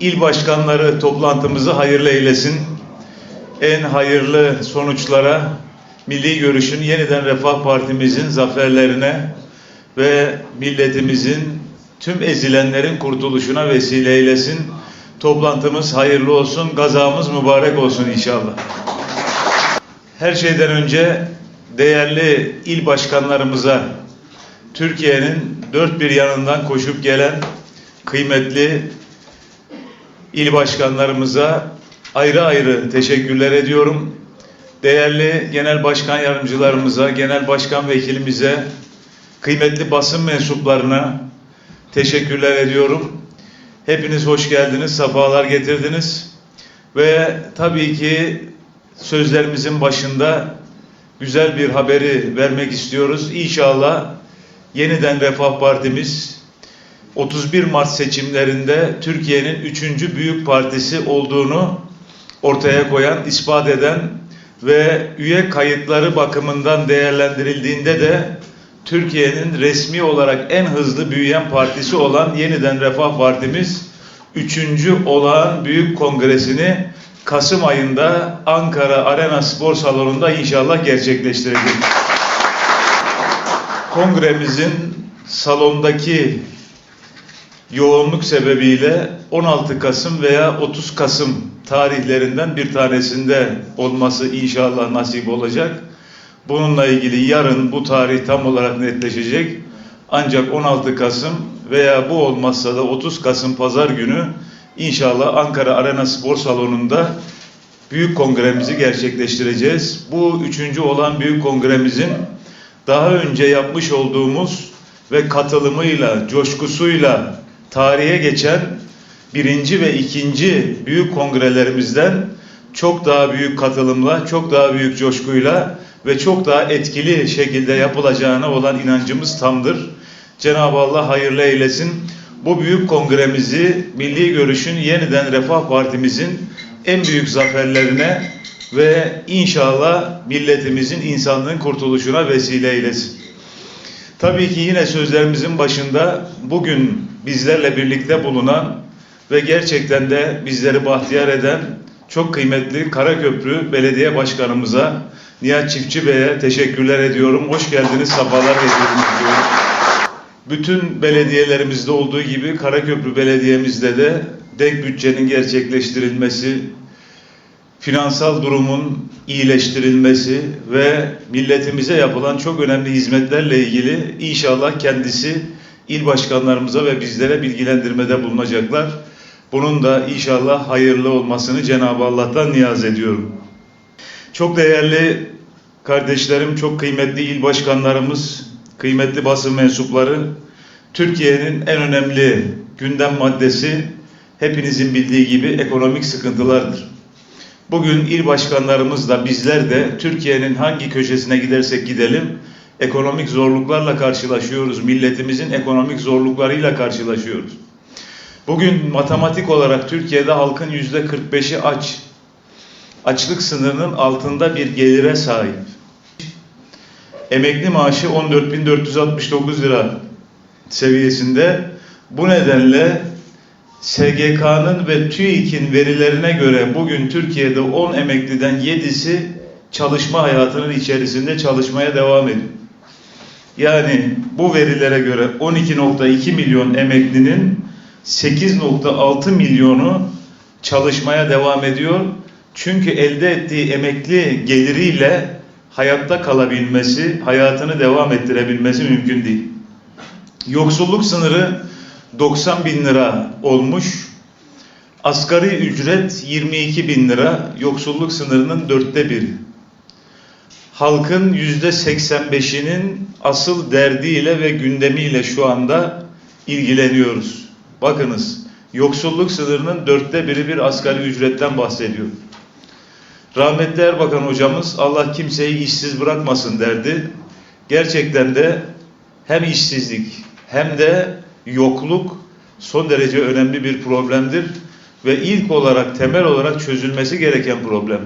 il başkanları toplantımızı hayırlı eylesin. En hayırlı sonuçlara Milli Görüş'ün yeniden Refah Partimizin zaferlerine ve milletimizin tüm ezilenlerin kurtuluşuna vesile eylesin. Toplantımız hayırlı olsun, gazamız mübarek olsun inşallah. Her şeyden önce değerli il başkanlarımıza, Türkiye'nin dört bir yanından koşup gelen kıymetli il başkanlarımıza ayrı ayrı teşekkürler ediyorum. Değerli genel başkan yardımcılarımıza, genel başkan vekilimize, kıymetli basın mensuplarına teşekkürler ediyorum. Hepiniz hoş geldiniz, sefalar getirdiniz. Ve tabii ki sözlerimizin başında güzel bir haberi vermek istiyoruz. İnşallah yeniden Refah Partimiz 31 Mart seçimlerinde Türkiye'nin üçüncü büyük partisi olduğunu ortaya koyan, ispat eden ve üye kayıtları bakımından değerlendirildiğinde de Türkiye'nin resmi olarak en hızlı büyüyen partisi olan Yeniden Refah Partimiz üçüncü olağan büyük kongresini Kasım ayında Ankara Arena Spor Salonu'nda inşallah gerçekleştirecek. Kongremizin salondaki yoğunluk sebebiyle 16 Kasım veya 30 Kasım tarihlerinden bir tanesinde olması inşallah nasip olacak. Bununla ilgili yarın bu tarih tam olarak netleşecek. Ancak 16 Kasım veya bu olmazsa da 30 Kasım pazar günü inşallah Ankara Arena Spor Salonu'nda büyük kongremizi gerçekleştireceğiz. Bu üçüncü olan büyük kongremizin daha önce yapmış olduğumuz ve katılımıyla, coşkusuyla tarihe geçen birinci ve ikinci büyük kongrelerimizden çok daha büyük katılımla, çok daha büyük coşkuyla ve çok daha etkili şekilde yapılacağına olan inancımız tamdır. Cenab-ı Allah hayırlı eylesin. Bu büyük kongremizi Milli Görüş'ün yeniden Refah Partimizin en büyük zaferlerine ve inşallah milletimizin insanlığın kurtuluşuna vesile eylesin. Tabii ki yine sözlerimizin başında bugün bizlerle birlikte bulunan ve gerçekten de bizleri bahtiyar eden çok kıymetli Karaköprü Belediye Başkanımıza Nihat Çiftçi Bey'e teşekkürler ediyorum. Hoş geldiniz, sabahlar getirdiniz diyorum. Bütün belediyelerimizde olduğu gibi Karaköprü Belediye'mizde de denk bütçenin gerçekleştirilmesi, finansal durumun iyileştirilmesi ve milletimize yapılan çok önemli hizmetlerle ilgili inşallah kendisi il başkanlarımıza ve bizlere bilgilendirmede bulunacaklar. Bunun da inşallah hayırlı olmasını Cenab-ı Allah'tan niyaz ediyorum. Çok değerli kardeşlerim, çok kıymetli il başkanlarımız, kıymetli basın mensupları, Türkiye'nin en önemli gündem maddesi hepinizin bildiği gibi ekonomik sıkıntılardır. Bugün il başkanlarımız da bizler de Türkiye'nin hangi köşesine gidersek gidelim ekonomik zorluklarla karşılaşıyoruz. Milletimizin ekonomik zorluklarıyla karşılaşıyoruz. Bugün matematik olarak Türkiye'de halkın yüzde 45'i aç. Açlık sınırının altında bir gelire sahip. Emekli maaşı 14.469 lira seviyesinde. Bu nedenle SGK'nın ve TÜİK'in verilerine göre bugün Türkiye'de 10 emekliden 7'si çalışma hayatının içerisinde çalışmaya devam ediyor. Yani bu verilere göre 12.2 milyon emeklinin 8.6 milyonu çalışmaya devam ediyor. Çünkü elde ettiği emekli geliriyle hayatta kalabilmesi, hayatını devam ettirebilmesi mümkün değil. Yoksulluk sınırı 90 bin lira olmuş. Asgari ücret 22 bin lira, yoksulluk sınırının dörtte biri. Halkın yüzde 85'inin asıl derdiyle ve gündemiyle şu anda ilgileniyoruz. Bakınız, yoksulluk sınırının dörtte biri bir asgari ücretten bahsediyor. Rahmetli Erbakan hocamız Allah kimseyi işsiz bırakmasın derdi. Gerçekten de hem işsizlik hem de yokluk son derece önemli bir problemdir ve ilk olarak temel olarak çözülmesi gereken problem.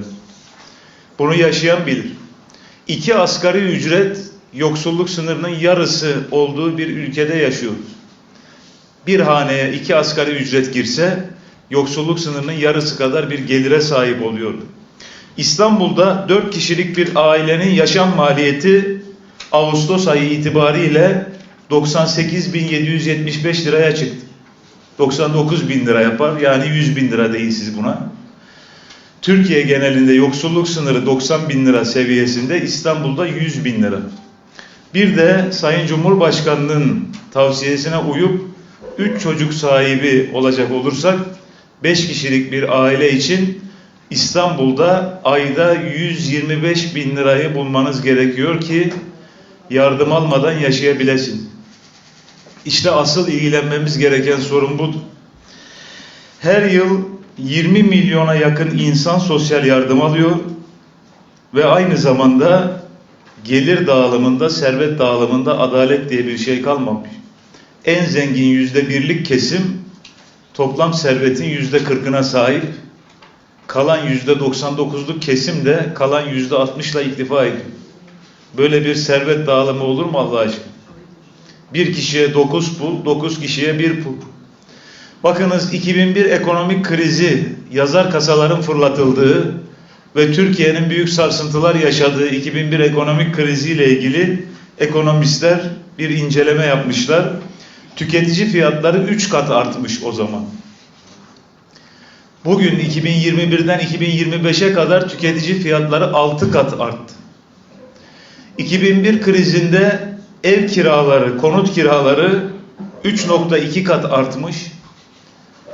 Bunu yaşayan bilir. İki asgari ücret yoksulluk sınırının yarısı olduğu bir ülkede yaşıyoruz. Bir haneye iki asgari ücret girse yoksulluk sınırının yarısı kadar bir gelire sahip oluyordu. İstanbul'da 4 kişilik bir ailenin yaşam maliyeti Ağustos ayı itibariyle 98.775 liraya çıktı. 99 bin lira yapar yani 100 bin lira deyin siz buna. Türkiye genelinde yoksulluk sınırı 90 bin lira seviyesinde İstanbul'da 100 bin lira. Bir de Sayın Cumhurbaşkanı'nın tavsiyesine uyup 3 çocuk sahibi olacak olursak 5 kişilik bir aile için İstanbul'da ayda 125 bin lirayı bulmanız gerekiyor ki yardım almadan yaşayabilesin. İşte asıl ilgilenmemiz gereken sorun budur. Her yıl 20 milyona yakın insan sosyal yardım alıyor ve aynı zamanda gelir dağılımında, servet dağılımında adalet diye bir şey kalmamış. En zengin yüzde birlik kesim toplam servetin yüzde kırkına sahip. Kalan yüzde 99'luk kesim de kalan yüzde 60'la iktifa ediyor. Böyle bir servet dağılımı olur mu Allah aşkına? Bir kişiye 9 pul, 9 kişiye 1 pul. Bakınız 2001 ekonomik krizi yazar kasaların fırlatıldığı ve Türkiye'nin büyük sarsıntılar yaşadığı 2001 ekonomik kriziyle ilgili ekonomistler bir inceleme yapmışlar. Tüketici fiyatları 3 kat artmış o zaman. Bugün 2021'den 2025'e kadar tüketici fiyatları 6 kat arttı. 2001 krizinde ev kiraları, konut kiraları 3.2 kat artmış.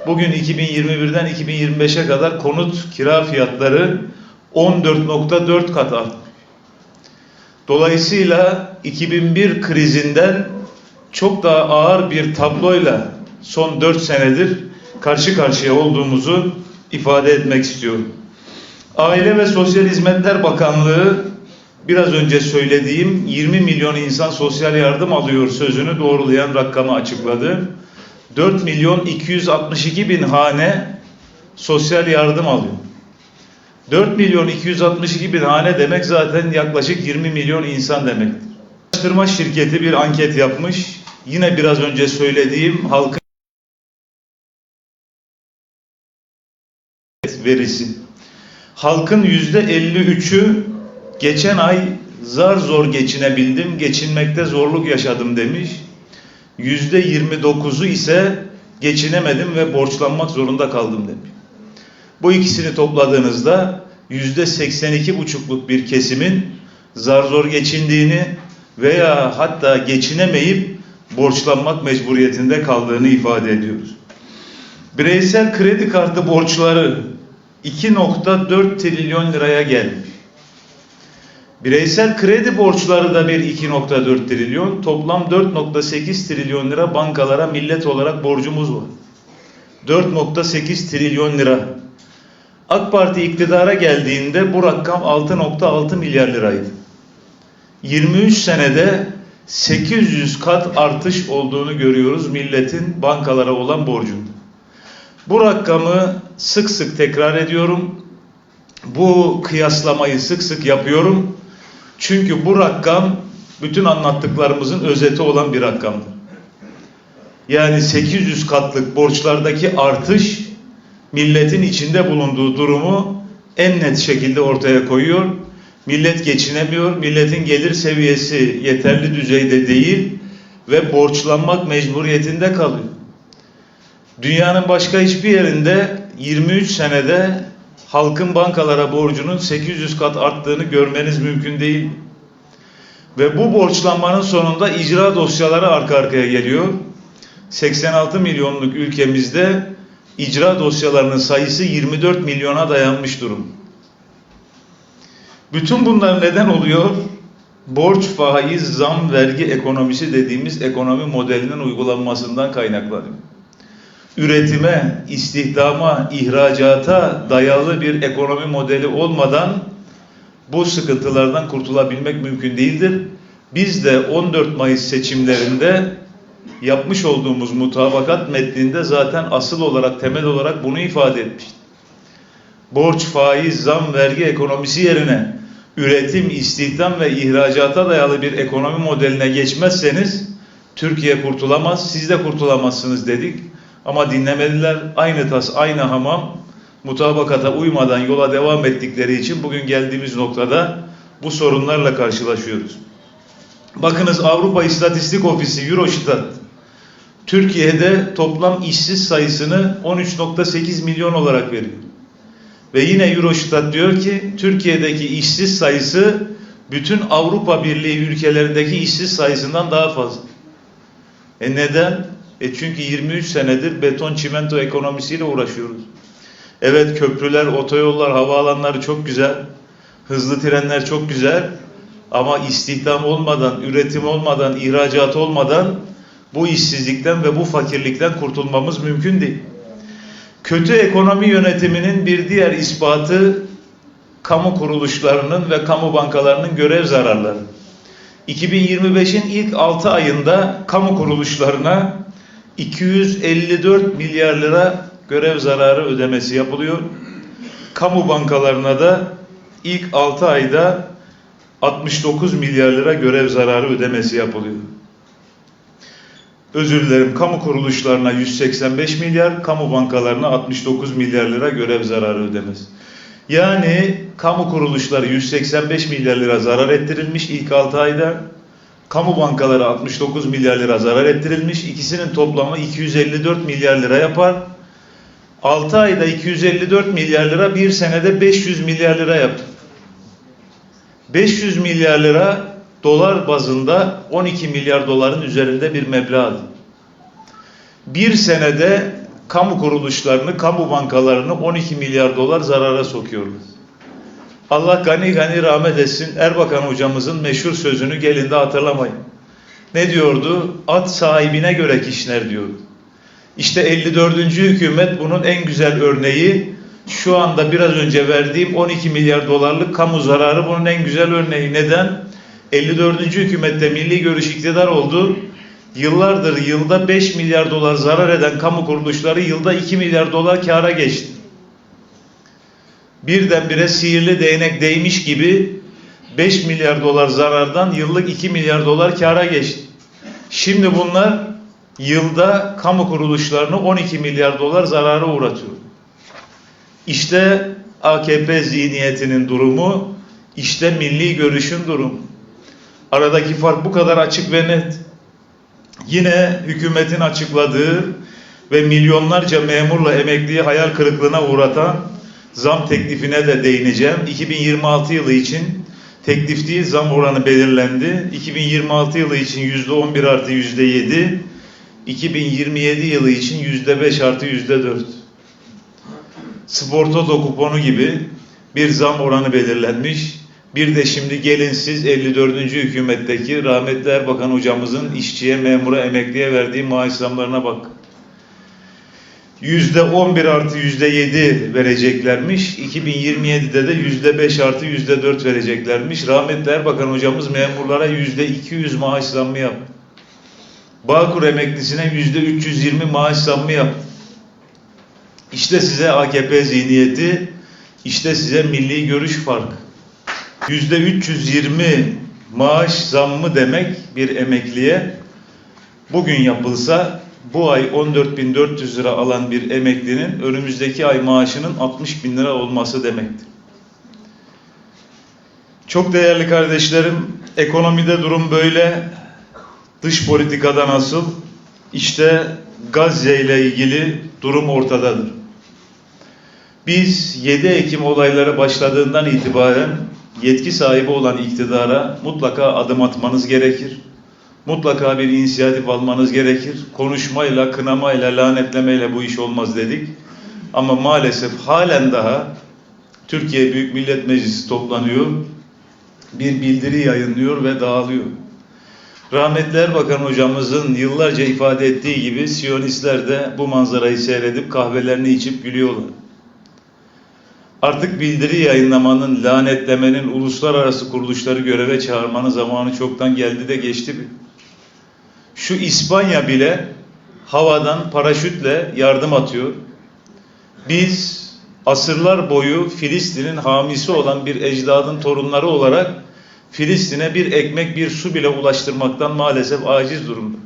Bugün 2021'den 2025'e kadar konut kira fiyatları 14.4 kat artmış. Dolayısıyla 2001 krizinden çok daha ağır bir tabloyla son 4 senedir karşı karşıya olduğumuzu ifade etmek istiyorum. Aile ve Sosyal Hizmetler Bakanlığı biraz önce söylediğim 20 milyon insan sosyal yardım alıyor sözünü doğrulayan rakamı açıkladı. 4 milyon 262 bin hane sosyal yardım alıyor. 4 milyon 262 bin hane demek zaten yaklaşık 20 milyon insan demektir. Araştırma şirketi bir anket yapmış. Yine biraz önce söylediğim halkın verisi. Halkın yüzde 53'ü geçen ay zar zor geçinebildim, geçinmekte zorluk yaşadım demiş. Yüzde 29'u ise geçinemedim ve borçlanmak zorunda kaldım demiş. Bu ikisini topladığınızda yüzde 82,5'luk bir kesimin zar zor geçindiğini veya hatta geçinemeyip borçlanmak mecburiyetinde kaldığını ifade ediyoruz. Bireysel kredi kartı borçları 2.4 trilyon liraya gelmiş. Bireysel kredi borçları da bir 2.4 trilyon, toplam 4.8 trilyon lira bankalara millet olarak borcumuz var. 4.8 trilyon lira. AK Parti iktidara geldiğinde bu rakam 6.6 milyar liraydı. 23 senede 800 kat artış olduğunu görüyoruz milletin bankalara olan borcunda. Bu rakamı sık sık tekrar ediyorum. Bu kıyaslamayı sık sık yapıyorum. Çünkü bu rakam bütün anlattıklarımızın özeti olan bir rakamdır. Yani 800 katlık borçlardaki artış milletin içinde bulunduğu durumu en net şekilde ortaya koyuyor. Millet geçinemiyor, milletin gelir seviyesi yeterli düzeyde değil ve borçlanmak mecburiyetinde kalıyor. Dünyanın başka hiçbir yerinde 23 senede halkın bankalara borcunun 800 kat arttığını görmeniz mümkün değil. Ve bu borçlanmanın sonunda icra dosyaları arka arkaya geliyor. 86 milyonluk ülkemizde icra dosyalarının sayısı 24 milyona dayanmış durum. Bütün bunlar neden oluyor? Borç, faiz, zam, vergi ekonomisi dediğimiz ekonomi modelinin uygulanmasından kaynaklanıyor üretime, istihdama, ihracata dayalı bir ekonomi modeli olmadan bu sıkıntılardan kurtulabilmek mümkün değildir. Biz de 14 Mayıs seçimlerinde yapmış olduğumuz mutabakat metninde zaten asıl olarak, temel olarak bunu ifade etmiştik. Borç, faiz, zam, vergi ekonomisi yerine üretim, istihdam ve ihracata dayalı bir ekonomi modeline geçmezseniz Türkiye kurtulamaz, siz de kurtulamazsınız dedik. Ama dinlemediler. Aynı tas, aynı hamam mutabakata uymadan yola devam ettikleri için bugün geldiğimiz noktada bu sorunlarla karşılaşıyoruz. Bakınız Avrupa İstatistik Ofisi Eurostat Türkiye'de toplam işsiz sayısını 13.8 milyon olarak veriyor. Ve yine Eurostat diyor ki Türkiye'deki işsiz sayısı bütün Avrupa Birliği ülkelerindeki işsiz sayısından daha fazla. E neden? E çünkü 23 senedir beton çimento ekonomisiyle uğraşıyoruz. Evet köprüler, otoyollar, havaalanları çok güzel. Hızlı trenler çok güzel. Ama istihdam olmadan, üretim olmadan, ihracat olmadan bu işsizlikten ve bu fakirlikten kurtulmamız mümkün değil. Kötü ekonomi yönetiminin bir diğer ispatı kamu kuruluşlarının ve kamu bankalarının görev zararları. 2025'in ilk 6 ayında kamu kuruluşlarına 254 milyar lira görev zararı ödemesi yapılıyor. Kamu bankalarına da ilk 6 ayda 69 milyar lira görev zararı ödemesi yapılıyor. Özür dilerim. Kamu kuruluşlarına 185 milyar, kamu bankalarına 69 milyar lira görev zararı ödemesi. Yani kamu kuruluşları 185 milyar lira zarar ettirilmiş ilk 6 ayda. Kamu bankaları 69 milyar lira zarar ettirilmiş. İkisinin toplamı 254 milyar lira yapar. 6 ayda 254 milyar lira bir senede 500 milyar lira yapar. 500 milyar lira dolar bazında 12 milyar doların üzerinde bir meblağ. Bir senede kamu kuruluşlarını, kamu bankalarını 12 milyar dolar zarara sokuyorlar. Allah gani gani rahmet etsin. Erbakan hocamızın meşhur sözünü gelin de hatırlamayın. Ne diyordu? At sahibine göre kişner diyordu. İşte 54. hükümet bunun en güzel örneği. Şu anda biraz önce verdiğim 12 milyar dolarlık kamu zararı bunun en güzel örneği. Neden? 54. hükümette milli görüş iktidar oldu. Yıllardır yılda 5 milyar dolar zarar eden kamu kuruluşları yılda 2 milyar dolar kâra geçti. Birdenbire sihirli değnek değmiş gibi 5 milyar dolar zarardan yıllık 2 milyar dolar kâra geçti. Şimdi bunlar yılda kamu kuruluşlarını 12 milyar dolar zarara uğratıyor. İşte AKP zihniyetinin durumu, işte milli görüşün durumu. Aradaki fark bu kadar açık ve net. Yine hükümetin açıkladığı ve milyonlarca memurla emekliyi hayal kırıklığına uğratan zam teklifine de değineceğim. 2026 yılı için teklif değil zam oranı belirlendi. 2026 yılı için yüzde 11 artı yüzde 7, 2027 yılı için yüzde 5 artı yüzde 4. Sportoto kuponu gibi bir zam oranı belirlenmiş. Bir de şimdi gelin siz 54. hükümetteki rahmetli Erbakan hocamızın işçiye, memura, emekliye verdiği maaş zamlarına bak. Yüzde 11 artı yüzde 7 vereceklermiş. 2027'de de yüzde 5 artı yüzde 4 vereceklermiş. Rahmetli Erbakan hocamız memurlara yüzde 200 maaş zammı yaptı. Bağkur emeklisine yüzde 320 maaş zammı yaptı. İşte size AKP zihniyeti, işte size milli görüş farkı. Yüzde 320 maaş zammı demek bir emekliye bugün yapılsa bu ay 14.400 lira alan bir emeklinin önümüzdeki ay maaşının 60 bin lira olması demektir. Çok değerli kardeşlerim, ekonomide durum böyle. Dış politikada nasıl? İşte Gazze ile ilgili durum ortadadır. Biz 7 Ekim olayları başladığından itibaren yetki sahibi olan iktidara mutlaka adım atmanız gerekir. Mutlaka bir inisiyatif almanız gerekir. Konuşmayla, kınamayla, lanetlemeyle bu iş olmaz dedik. Ama maalesef halen daha Türkiye Büyük Millet Meclisi toplanıyor. Bir bildiri yayınlıyor ve dağılıyor. Rahmetli Erbakan hocamızın yıllarca ifade ettiği gibi Siyonistler de bu manzarayı seyredip kahvelerini içip gülüyorlar. Artık bildiri yayınlamanın, lanetlemenin, uluslararası kuruluşları göreve çağırmanın zamanı çoktan geldi de geçti? Şu İspanya bile havadan paraşütle yardım atıyor. Biz asırlar boyu Filistin'in hamisi olan bir ecdadın torunları olarak Filistin'e bir ekmek bir su bile ulaştırmaktan maalesef aciz durumda.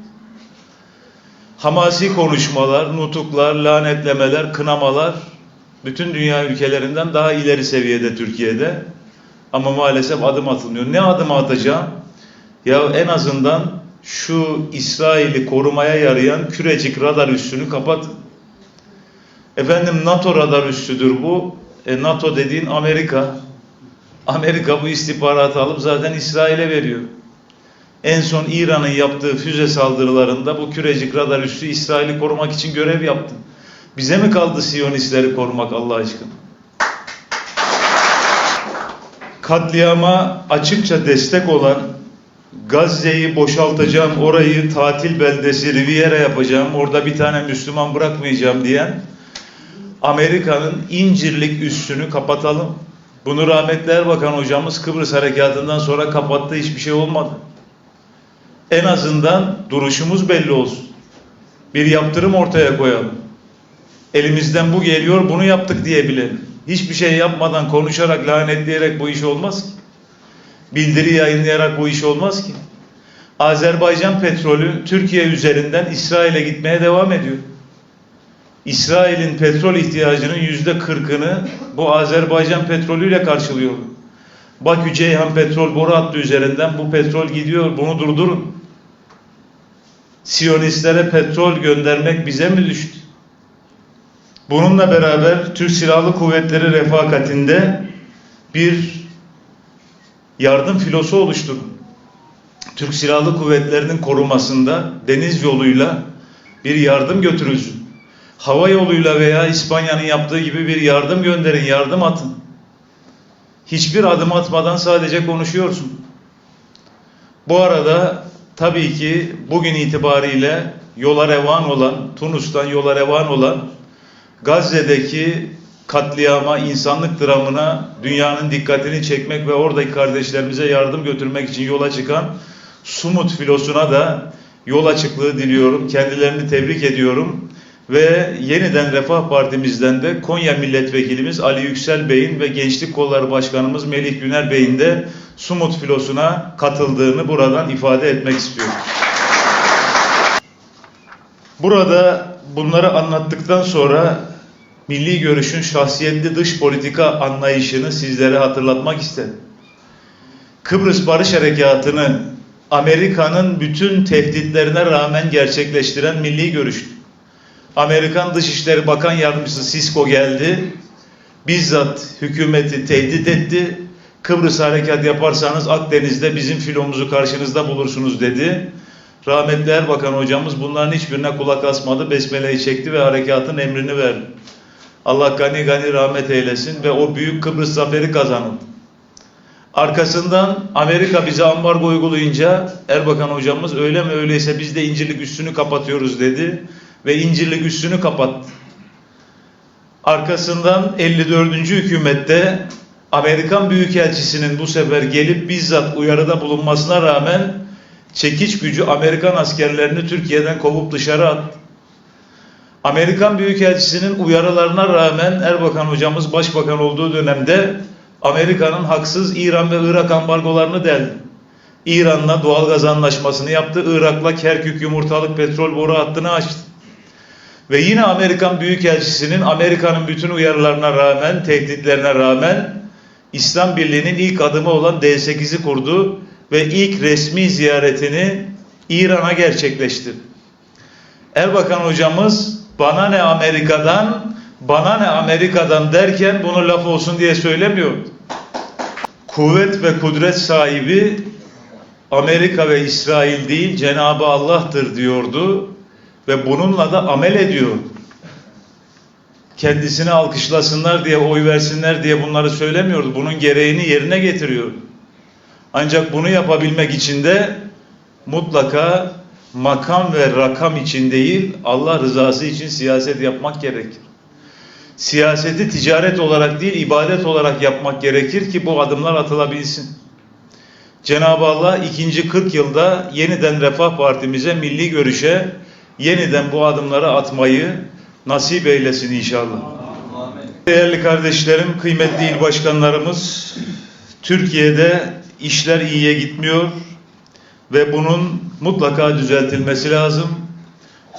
hamasi konuşmalar, nutuklar, lanetlemeler, kınamalar bütün dünya ülkelerinden daha ileri seviyede Türkiye'de. Ama maalesef adım atılmıyor. Ne adım atacağım? Ya en azından şu İsrail'i korumaya yarayan kürecik radar üssünü kapat. Efendim NATO radar üssüdür bu. E, NATO dediğin Amerika. Amerika bu istihbaratı alıp zaten İsrail'e veriyor. En son İran'ın yaptığı füze saldırılarında bu kürecik radar üssü İsrail'i korumak için görev yaptı. Bize mi kaldı Siyonistleri korumak Allah aşkına? Katliama açıkça destek olan Gazze'yi boşaltacağım, orayı tatil beldesi Riviera yapacağım, orada bir tane Müslüman bırakmayacağım diyen Amerika'nın incirlik üssünü kapatalım. Bunu rahmetli Erbakan hocamız Kıbrıs Harekatı'ndan sonra kapattı, hiçbir şey olmadı. En azından duruşumuz belli olsun. Bir yaptırım ortaya koyalım. Elimizden bu geliyor, bunu yaptık diyebilelim. Hiçbir şey yapmadan, konuşarak, lanetleyerek bu iş olmaz ki. Bildiri yayınlayarak bu iş olmaz ki. Azerbaycan petrolü Türkiye üzerinden İsrail'e gitmeye devam ediyor. İsrail'in petrol ihtiyacının yüzde kırkını bu Azerbaycan petrolüyle karşılıyor. Bakü Ceyhan petrol boru hattı üzerinden bu petrol gidiyor. Bunu durdurun. Siyonistlere petrol göndermek bize mi düştü? Bununla beraber Türk Silahlı Kuvvetleri refakatinde bir yardım filosu oluşturun. Türk Silahlı Kuvvetleri'nin korumasında deniz yoluyla bir yardım götürülsün. Hava yoluyla veya İspanya'nın yaptığı gibi bir yardım gönderin, yardım atın. Hiçbir adım atmadan sadece konuşuyorsun. Bu arada tabii ki bugün itibariyle yola revan olan, Tunus'tan yola revan olan Gazze'deki katliama, insanlık dramına dünyanın dikkatini çekmek ve oradaki kardeşlerimize yardım götürmek için yola çıkan Sumut filosuna da yol açıklığı diliyorum. Kendilerini tebrik ediyorum. Ve yeniden Refah Partimizden de Konya Milletvekilimiz Ali Yüksel Bey'in ve Gençlik Kolları Başkanımız Melih Güner Bey'in de Sumut filosuna katıldığını buradan ifade etmek istiyorum. Burada bunları anlattıktan sonra milli görüşün şahsiyetli dış politika anlayışını sizlere hatırlatmak istedim. Kıbrıs Barış Harekatı'nı Amerika'nın bütün tehditlerine rağmen gerçekleştiren milli görüştü. Amerikan Dışişleri Bakan Yardımcısı Sisko geldi. Bizzat hükümeti tehdit etti. Kıbrıs harekat yaparsanız Akdeniz'de bizim filomuzu karşınızda bulursunuz dedi. Rahmetli Erbakan hocamız bunların hiçbirine kulak asmadı. Besmele'yi çekti ve harekatın emrini verdi. Allah gani gani rahmet eylesin ve o büyük Kıbrıs zaferi kazanıldı. Arkasından Amerika bize ambargo uygulayınca Erbakan hocamız öyle mi öyleyse biz de incirlik üstünü kapatıyoruz dedi ve incirlik üstünü kapattı. Arkasından 54. hükümette Amerikan Büyükelçisi'nin bu sefer gelip bizzat uyarıda bulunmasına rağmen çekiç gücü Amerikan askerlerini Türkiye'den kovup dışarı attı. Amerikan Büyükelçisi'nin uyarılarına rağmen Erbakan hocamız başbakan olduğu dönemde Amerika'nın haksız İran ve Irak ambargolarını deldi. İran'la doğalgaz anlaşmasını yaptı. Irak'la Kerkük yumurtalık petrol boru hattını açtı. Ve yine Amerikan Büyükelçisi'nin Amerika'nın bütün uyarılarına rağmen, tehditlerine rağmen İslam Birliği'nin ilk adımı olan D8'i kurdu ve ilk resmi ziyaretini İran'a gerçekleştirdi. Erbakan hocamız bana ne Amerika'dan, bana ne Amerika'dan derken bunu laf olsun diye söylemiyor. Kuvvet ve kudret sahibi Amerika ve İsrail değil Cenabı Allah'tır diyordu ve bununla da amel ediyor. Kendisini alkışlasınlar diye, oy versinler diye bunları söylemiyordu. Bunun gereğini yerine getiriyor. Ancak bunu yapabilmek için de mutlaka makam ve rakam için değil, Allah rızası için siyaset yapmak gerekir. Siyaseti ticaret olarak değil, ibadet olarak yapmak gerekir ki bu adımlar atılabilsin. Cenab-ı Allah ikinci 40 yılda yeniden Refah Partimize, milli görüşe yeniden bu adımları atmayı nasip eylesin inşallah. Değerli kardeşlerim, kıymetli il başkanlarımız, Türkiye'de işler iyiye gitmiyor ve bunun mutlaka düzeltilmesi lazım.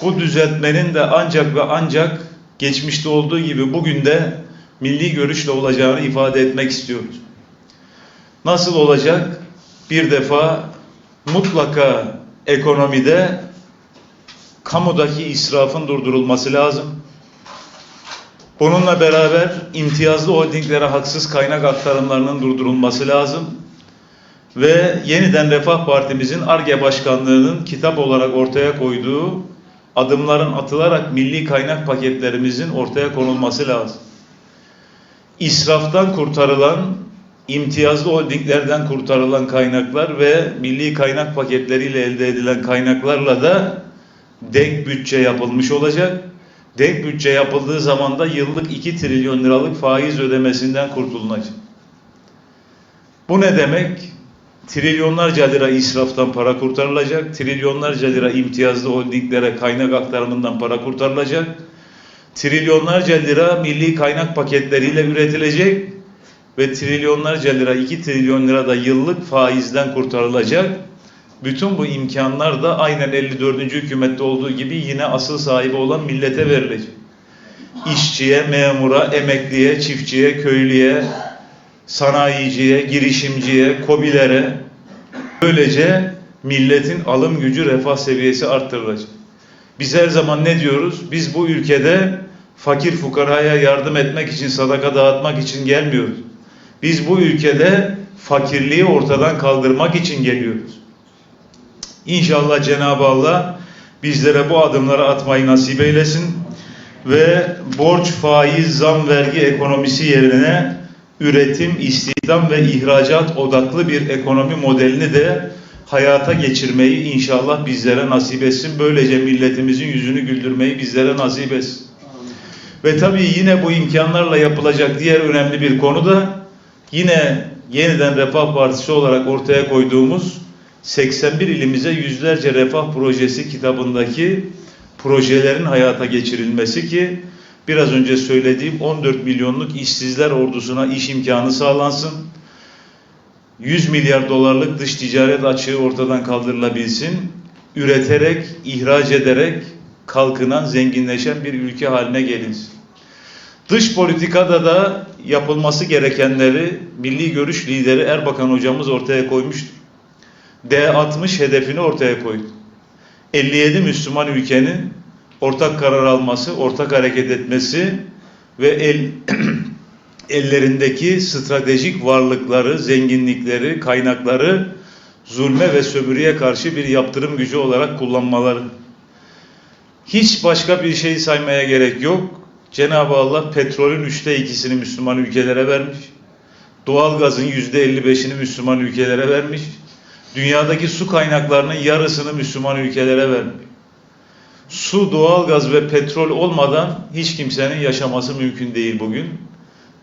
Bu düzeltmenin de ancak ve ancak geçmişte olduğu gibi bugün de milli görüşle olacağını ifade etmek istiyoruz. Nasıl olacak? Bir defa mutlaka ekonomide kamudaki israfın durdurulması lazım. Bununla beraber imtiyazlı holdinglere haksız kaynak aktarımlarının durdurulması lazım. Ve yeniden Refah Partimizin ARGE Başkanlığı'nın kitap olarak ortaya koyduğu adımların atılarak milli kaynak paketlerimizin ortaya konulması lazım. İsraftan kurtarılan, imtiyazlı holdinglerden kurtarılan kaynaklar ve milli kaynak paketleriyle elde edilen kaynaklarla da denk bütçe yapılmış olacak. Denk bütçe yapıldığı zaman da yıllık 2 trilyon liralık faiz ödemesinden kurtulunacak. Bu ne demek? Trilyonlarca lira israftan para kurtarılacak, trilyonlarca lira imtiyazlı holdinglere kaynak aktarımından para kurtarılacak, trilyonlarca lira milli kaynak paketleriyle üretilecek ve trilyonlarca lira, 2 trilyon lira da yıllık faizden kurtarılacak. Bütün bu imkanlar da aynen 54. hükümette olduğu gibi yine asıl sahibi olan millete verilecek. İşçiye, memura, emekliye, çiftçiye, köylüye, sanayiciye, girişimciye, kobilere böylece milletin alım gücü, refah seviyesi arttırılacak. Biz her zaman ne diyoruz? Biz bu ülkede fakir fukaraya yardım etmek için, sadaka dağıtmak için gelmiyoruz. Biz bu ülkede fakirliği ortadan kaldırmak için geliyoruz. İnşallah Cenab-ı Allah bizlere bu adımları atmayı nasip eylesin ve borç, faiz, zam, vergi ekonomisi yerine üretim, istihdam ve ihracat odaklı bir ekonomi modelini de hayata geçirmeyi inşallah bizlere nasip etsin. Böylece milletimizin yüzünü güldürmeyi bizlere nasip etsin. Ve tabii yine bu imkanlarla yapılacak diğer önemli bir konu da yine yeniden Refah Partisi olarak ortaya koyduğumuz 81 ilimize yüzlerce refah projesi kitabındaki projelerin hayata geçirilmesi ki biraz önce söylediğim 14 milyonluk işsizler ordusuna iş imkanı sağlansın. 100 milyar dolarlık dış ticaret açığı ortadan kaldırılabilsin. Üreterek, ihraç ederek kalkınan, zenginleşen bir ülke haline gelinsin. Dış politikada da yapılması gerekenleri milli görüş lideri Erbakan hocamız ortaya koymuştur. D60 hedefini ortaya koydu. 57 Müslüman ülkenin ortak karar alması, ortak hareket etmesi ve el, ellerindeki stratejik varlıkları, zenginlikleri, kaynakları zulme ve sömürüye karşı bir yaptırım gücü olarak kullanmaları. Hiç başka bir şey saymaya gerek yok. Cenab-ı Allah petrolün üçte ikisini Müslüman ülkelere vermiş. Doğalgazın yüzde elli beşini Müslüman ülkelere vermiş. Dünyadaki su kaynaklarının yarısını Müslüman ülkelere vermiş. Su, doğalgaz ve petrol olmadan hiç kimsenin yaşaması mümkün değil bugün.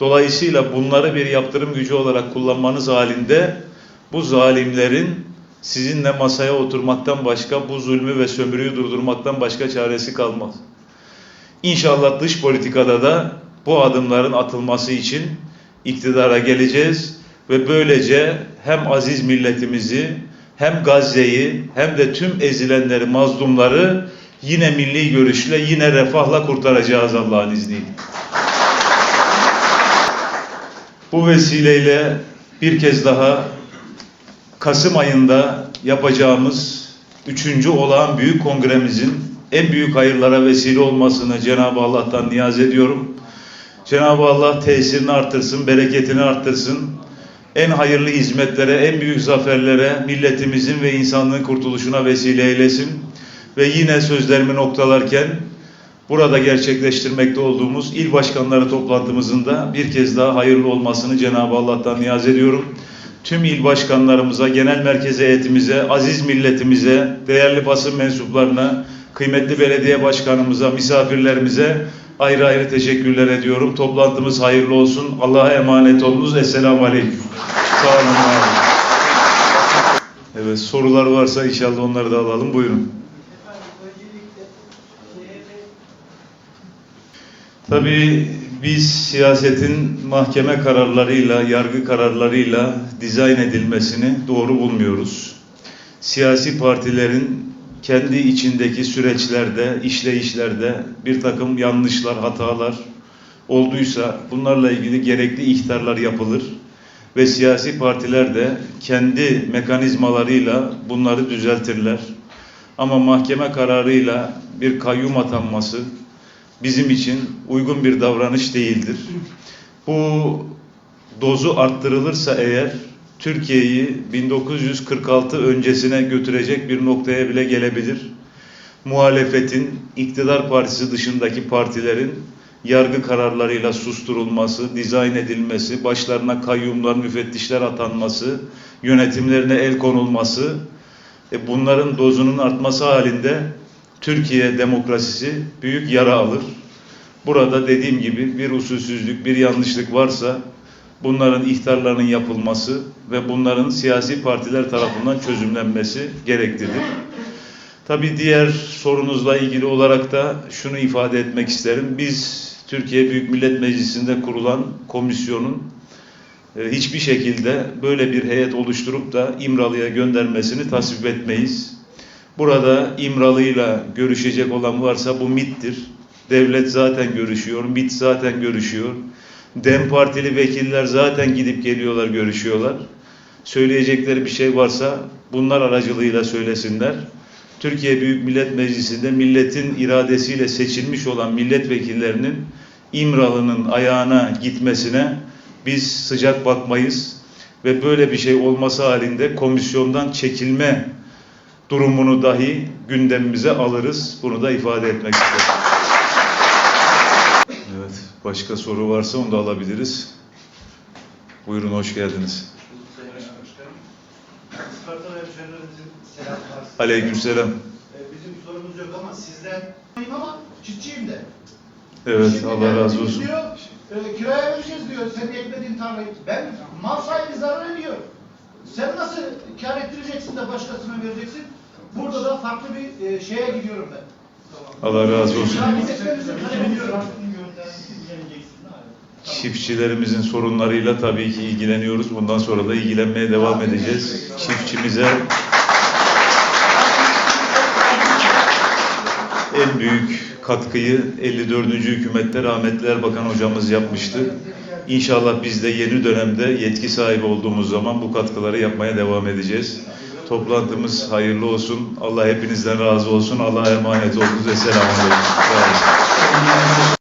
Dolayısıyla bunları bir yaptırım gücü olarak kullanmanız halinde bu zalimlerin sizinle masaya oturmaktan başka, bu zulmü ve sömürüyü durdurmaktan başka çaresi kalmaz. İnşallah dış politikada da bu adımların atılması için iktidara geleceğiz ve böylece hem aziz milletimizi hem Gazze'yi hem de tüm ezilenleri, mazlumları yine milli görüşle, yine refahla kurtaracağız Allah'ın izniyle. Bu vesileyle bir kez daha Kasım ayında yapacağımız üçüncü olağan büyük kongremizin en büyük hayırlara vesile olmasını Cenab-ı Allah'tan niyaz ediyorum. Cenab-ı Allah tesirini arttırsın, bereketini arttırsın. En hayırlı hizmetlere, en büyük zaferlere, milletimizin ve insanlığın kurtuluşuna vesile eylesin. Ve yine sözlerimi noktalarken burada gerçekleştirmekte olduğumuz il başkanları toplantımızın da bir kez daha hayırlı olmasını Cenab-ı Allah'tan niyaz ediyorum. Tüm il başkanlarımıza, genel merkez heyetimize, aziz milletimize, değerli basın mensuplarına, kıymetli belediye başkanımıza, misafirlerimize ayrı ayrı teşekkürler ediyorum. Toplantımız hayırlı olsun. Allah'a emanet olunuz. Esselamu Aleyküm. Sağ olun. Evet sorular varsa inşallah onları da alalım. Buyurun. Tabii biz siyasetin mahkeme kararlarıyla, yargı kararlarıyla dizayn edilmesini doğru bulmuyoruz. Siyasi partilerin kendi içindeki süreçlerde, işleyişlerde bir takım yanlışlar, hatalar olduysa bunlarla ilgili gerekli ihtarlar yapılır ve siyasi partiler de kendi mekanizmalarıyla bunları düzeltirler. Ama mahkeme kararıyla bir kayyum atanması bizim için uygun bir davranış değildir. Bu dozu arttırılırsa eğer Türkiye'yi 1946 öncesine götürecek bir noktaya bile gelebilir. Muhalefetin, iktidar partisi dışındaki partilerin yargı kararlarıyla susturulması, dizayn edilmesi, başlarına kayyumlar, müfettişler atanması, yönetimlerine el konulması, e bunların dozunun artması halinde Türkiye demokrasisi büyük yara alır. Burada dediğim gibi bir usulsüzlük, bir yanlışlık varsa bunların ihtarlarının yapılması ve bunların siyasi partiler tarafından çözümlenmesi gereklidir. Tabii diğer sorunuzla ilgili olarak da şunu ifade etmek isterim. Biz Türkiye Büyük Millet Meclisi'nde kurulan komisyonun e, hiçbir şekilde böyle bir heyet oluşturup da İmralı'ya göndermesini tasvip etmeyiz. Burada İmralı'yla görüşecek olan varsa bu MİT'tir. Devlet zaten görüşüyor, MİT zaten görüşüyor. DEM Partili vekiller zaten gidip geliyorlar, görüşüyorlar. Söyleyecekleri bir şey varsa bunlar aracılığıyla söylesinler. Türkiye Büyük Millet Meclisi'nde milletin iradesiyle seçilmiş olan milletvekillerinin İmralı'nın ayağına gitmesine biz sıcak bakmayız ve böyle bir şey olması halinde komisyondan çekilme durumunu dahi gündemimize alırız. Bunu da ifade etmek istedim. Evet, başka soru varsa onu da alabiliriz. Buyurun, hoş geldiniz. Aleykümselam. Ee, Bizim sorumuz yok ama sizden ama çiftçiyim de. Evet, Şimdi Allah razı olsun. Diyor, e, kiraya vereceğiz diyor senin ekmediğin tarlayı. Ben mal sahibi zarar ediyor. Sen nasıl kar ettireceksin de başkasına vereceksin? Burada da farklı bir e, şeye gidiyorum ben. Allah razı olsun. Talep ediyorum. Çiftçilerimizin sorunlarıyla tabii ki ilgileniyoruz. Bundan sonra da ilgilenmeye devam edeceğiz. Çiftçimize en büyük katkıyı 54. hükümette rahmetli Erbakan hocamız yapmıştı. İnşallah biz de yeni dönemde yetki sahibi olduğumuz zaman bu katkıları yapmaya devam edeceğiz. Toplantımız hayırlı olsun. Allah hepinizden razı olsun. Allah'a emanet olunuz. Esselamu Aleyküm.